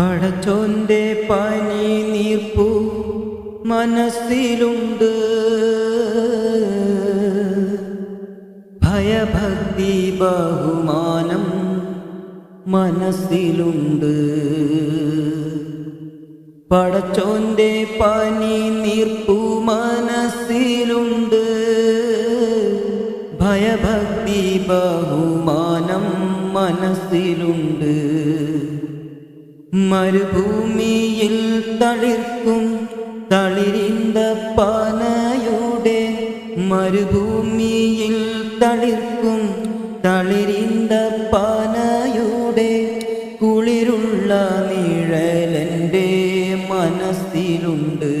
പടച്ചോന്റെ പനി നീർപ്പു മനസ്സിലുണ്ട്. ഭയഭക്തി ബഹുമാനം മനസ്സിലുണ്ട്. പടച്ചോന്റെ പനി നീർപ്പു മനസ്സിലുണ്ട്. ഭയഭക്തി ബഹുമാനം മനസ്സിലുണ്ട്. മരുഭൂമിയിൽ തളിർക്കും തളിരിന്ത പനയുടെ മരുഭൂമിയിൽ തളിർക്കും തളിരിന്ത പനയുടെ കുളിരുള്ള നിഴലന്റെ മനസ്സിലുണ്ട്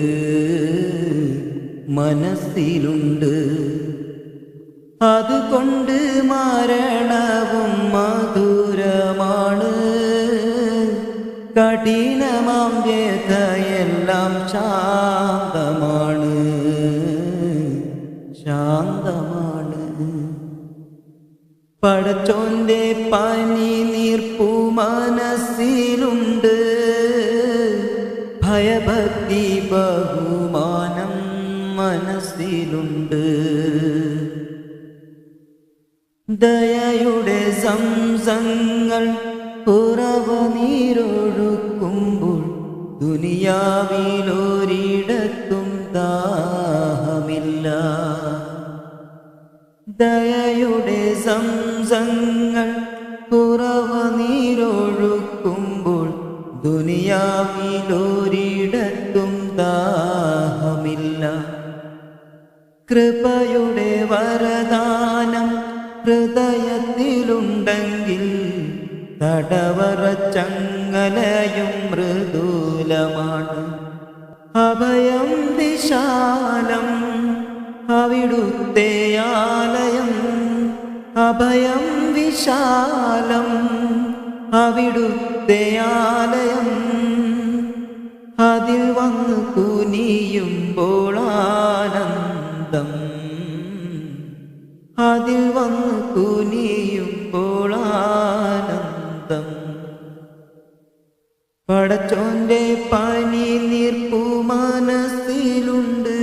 മനസ്സിലുണ്ട്. അതുകൊണ്ട് മരണവും മധുരമാണ് കഠിനമാം വ്യഥയെല്ലാം ശാന്തമാണ്. ശാന്തമാണ്. പടച്ചോന്റെ പനി നീർപ്പു മനസ്സിലുണ്ട്. ഭയഭക്തി ബഹുമാനം മനസ്സിലുണ്ട്. ദയയുടെ സംസങ്ങൾ ഉറവ നീരൊഴുക്കുമ്പോൾ ദുനിയാവിലൊരിടത്തും ദാഹമില്ല. ദയയുടെ സംസങ്ങൾ കുറവ് നീരൊഴുക്കുമ്പോൾ ദുനിയാവിലൊരിടത്തും ദാഹമില്ല. കൃപയുടെ വരദാനം ഹൃദയത്തിലുണ്ടെങ്കിൽ തടവറ ചങ്ങലയും മൃദുലമാണ്. അഭയം വിശാലം അവിടുത്തെ ആലയം. അഭയം വിശാലം അവിടുത്തെ ആലയം. അതിൽ വന്നു കുനിയുമ്പോൾ ആനന്ദം. അതിൽ വന്നു കുനിയുമ്പോൾ പടച്ചോന്റെ പനി നീർപ്പു മനസ്സിലുണ്ട്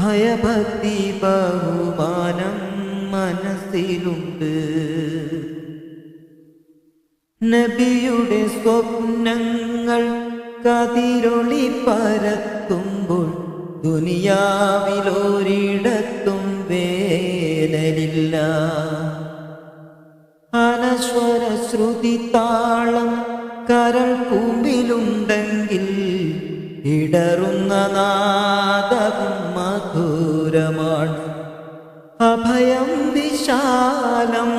ഭയഭക്തി ബഹുമാനം മനസ്സിലുണ്ട്. നബിയുടെ സ്വപ്നങ്ങൾ കതിരൊളി പരത്തുമ്പോൾ ദുനിയാവിലൊരിടത്തും വേനലില്ല അനശ്വര ശ്രുതി താളം കരൾ കൂമ്പിലുണ്ടെങ്കിൽ ഇടറുന്ന നാദവും മധുരമാണ്. അഭയം വിശാലം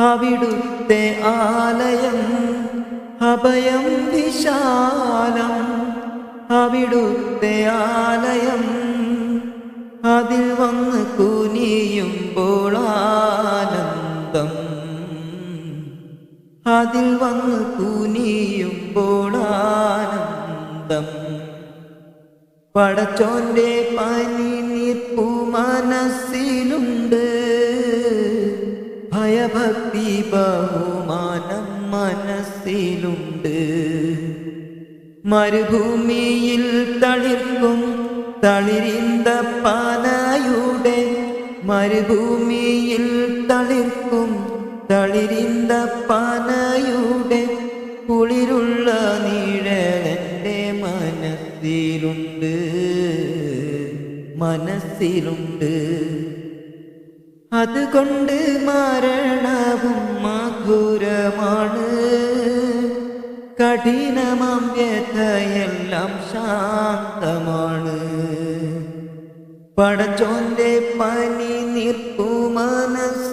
അവിടുത്തെ ആലയം. അഭയം വിശാലം അവിടുത്തെ ആലയം. അതിൽ വന്ന് കുനിയുമ്പോൾ അതിൽ വന്ന് കൂനിയുമ്പോൾ ആനന്ദം പടച്ചോന്റെ പനി നീർപ്പു മനസ്സിലുണ്ട്. ഭയഭക്തി ബഹുമാനം മനസ്സിലുണ്ട്. മരുഭൂമിയിൽ തളിർക്കും തളിരിന്ത പാനായുടെ മരുഭൂമിയിൽ തളിർക്കും തളിരിന്ത പനയുടെ കുളിരുള്ള നീഴലന്റെ മനസ്സിലുണ്ട്. മനസ്സിലുണ്ട്. അതുകൊണ്ട് മരണവും മധുരമാണ്. കഠിനമാം വ്യഥയെല്ലാം ശാന്തമാണ്. പടച്ചോന്റെ പനി നിർപ്പു മനസ്സിലുണ്ട്